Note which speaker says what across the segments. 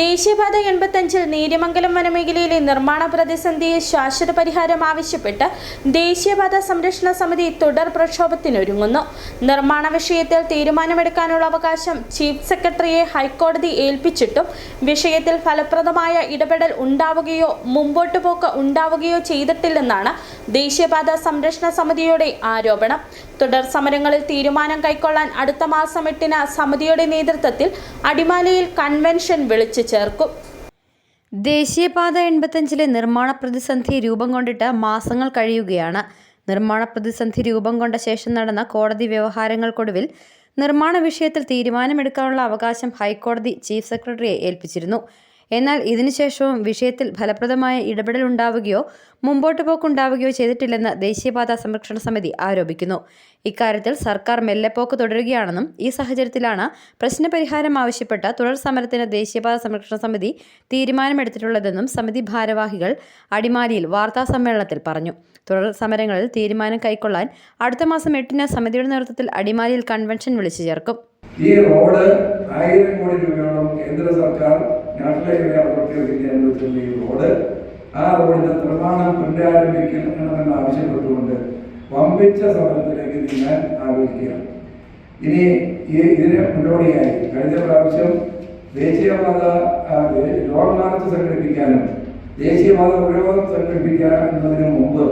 Speaker 1: ദേശീയപാത എൺപത്തഞ്ചിൽ നേര്യമംഗലം വനമേഖലയിലെ നിർമ്മാണ പ്രതിസന്ധിയെ ശാശ്വത പരിഹാരം ആവശ്യപ്പെട്ട് ദേശീയപാത സംരക്ഷണ സമിതി തുടർ പ്രക്ഷോഭത്തിനൊരുങ്ങുന്നു. നിർമ്മാണ വിഷയത്തിൽ തീരുമാനമെടുക്കാനുള്ള അവകാശം ചീഫ് സെക്രട്ടറിയെ ഹൈക്കോടതി ഏൽപ്പിച്ചിട്ടും വിഷയത്തിൽ ഫലപ്രദമായ ഇടപെടൽ ഉണ്ടാവുകയോ മുമ്പോട്ടു പോക്ക് ഉണ്ടാവുകയോ ചെയ്തിട്ടില്ലെന്നാണ് ദേശീയപാത സംരക്ഷണ സമിതിയുടെ ആരോപണം. തുടർ സമരങ്ങളിൽ തീരുമാനം കൈക്കൊള്ളാൻ അടുത്ത മാസം എട്ടിന് സമിതിയുടെ നേതൃത്വത്തിൽ അടിമാലയിൽ കൺവെൻഷൻ വിളിച്ചു ചേർക്കും.
Speaker 2: ദേശീയപാത എൺപത്തഞ്ചിലെ നിർമ്മാണ പ്രതിസന്ധി രൂപം കൊണ്ടിട്ട് മാസങ്ങൾ കഴിയുകയാണ്. നിർമ്മാണ പ്രതിസന്ധി രൂപം കൊണ്ട ശേഷം നടന്ന കോടതി വ്യവഹാരങ്ങൾക്കൊടുവിൽ നിർമ്മാണ വിഷയത്തിൽ തീരുമാനമെടുക്കാനുള്ള അവകാശം ഹൈക്കോടതി ചീഫ് സെക്രട്ടറിയെ ഏൽപ്പിച്ചിരുന്നു. എന്നാൽ ഇതിനുശേഷവും വിഷയത്തിൽ ഫലപ്രദമായ ഇടപെടൽ ഉണ്ടാവുകയോ മുമ്പോട്ട് പോക്കുണ്ടാവുകയോ ചെയ്തിട്ടില്ലെന്ന് ദേശീയപാതാ സംരക്ഷണ സമിതി ആരോപിക്കുന്നു. ഇക്കാര്യത്തിൽ സർക്കാർ മെല്ലെപ്പോക്ക് തുടരുകയാണെന്നും ഈ സാഹചര്യത്തിലാണ് പ്രശ്നപരിഹാരം ആവശ്യപ്പെട്ട തുടർ സമരത്തിന് ദേശീയപാത സംരക്ഷണ സമിതി തീരുമാനമെടുത്തിട്ടുള്ളതെന്നും സമിതി ഭാരവാഹികൾ അടിമാലിയിൽ വാർത്താ സമ്മേളനത്തിൽ പറഞ്ഞു. തുടർ സമരങ്ങളിൽ തീരുമാനം കൈക്കൊള്ളാൻ അടുത്ത മാസം എട്ടിന് സമിതിയുടെ നേതൃത്വത്തിൽ അടിമാലിയിൽ കൺവെൻഷൻ വിളിച്ചു ചേർക്കും.
Speaker 3: ഈ റോഡ് ആയിരം കോടി രൂപയോളം കേന്ദ്ര സർക്കാർ നാഷണൽ ഹൈവേ അതോറിറ്റി ഓഫ് ഈ റോഡ്. ആ റോഡിന്റെ നിർമ്മാണം പുനരാരംഭിക്കണമെന്ന് ആവശ്യപ്പെട്ടുകൊണ്ട് വമ്പിച്ച സമരത്തിലേക്ക് നീങ്ങാൻ ആഗ്രഹിക്കുകയാണ്. ഇനി ഇതിന് മുന്നോടിയായി കഴിഞ്ഞ പ്രാവശ്യം ദേശീയപാത ലോങ് മാർച്ച് സംഘടിപ്പിക്കാനും ദേശീയപാത ഉപയോഗം സംഘടിപ്പിക്കുന്നതിന് മുമ്പ്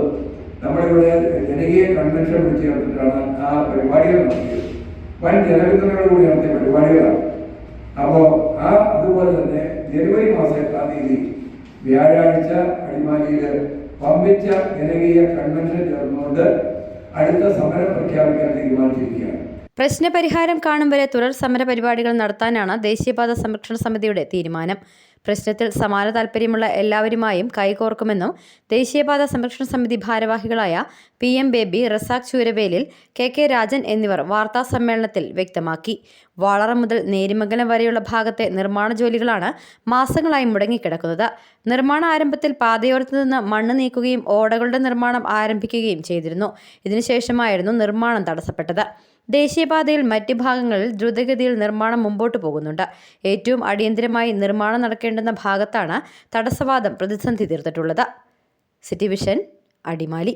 Speaker 3: നമ്മളിവിടെ ജനകീയ കൺവെൻഷൻ വിളിച്ചു ചേർത്തിട്ടാണ് ആ പരിപാടികൾ നടത്തിയത്. വൻ ജനപിന്തുണയോടുകൂടി നടത്തിയ പരിപാടികളാണ്. അപ്പോൾ തീയതി വ്യാഴാഴ്ച അടിമാലിയിൽ പമ്പിച്ച ജനകീയ കൺവെൻഷൻ ചേർന്നുകൊണ്ട് അടുത്ത സമരം പ്രഖ്യാപിക്കാൻ തീരുമാനിച്ചിരിക്കുകയാണ്.
Speaker 2: പ്രശ്നപരിഹാരം കാണും വരെ തുടർ സമര പരിപാടികൾ നടത്താനാണ് ദേശീയപാത സംരക്ഷണ സമിതിയുടെ തീരുമാനം. പ്രശ്നത്തിൽ സമാന താൽപ്പര്യമുള്ള എല്ലാവരുമായും കൈകോർക്കുമെന്നും ദേശീയപാത സംരക്ഷണ സമിതി ഭാരവാഹികളായ P M Baby Razak Chooravelil K K Rajan എന്നിവർ വാർത്താ സമ്മേളനത്തിൽ വ്യക്തമാക്കി. വാളറ മുതൽ നേരിമംഗലം വരെയുള്ള ഭാഗത്തെ നിർമ്മാണ ജോലികളാണ് മാസങ്ങളായി മുടങ്ങിക്കിടക്കുന്നത്. നിർമ്മാണ ആരംഭത്തിൽ പാതയോരത്ത് നിന്ന് മണ്ണ് നീക്കുകയും ഓടകളുടെ നിർമ്മാണം ആരംഭിക്കുകയും ചെയ്തിരുന്നു. ഇതിനുശേഷമായിരുന്നു നിർമ്മാണം തടസ്സപ്പെട്ടത്. ദേശീയപാതയിൽ മറ്റ് ഭാഗങ്ങളിൽ ദ്രുതഗതിയിൽ നിർമ്മാണം മുമ്പോട്ട് പോകുന്നുണ്ട്. ഏറ്റവും അടിയന്തിരമായി നിർമ്മാണം നടക്കേണ്ടുന്ന ഭാഗത്താണ് തടസ്സവാദം പ്രതിസന്ധി തീർത്തിട്ടുള്ളത്. City vision Adimali.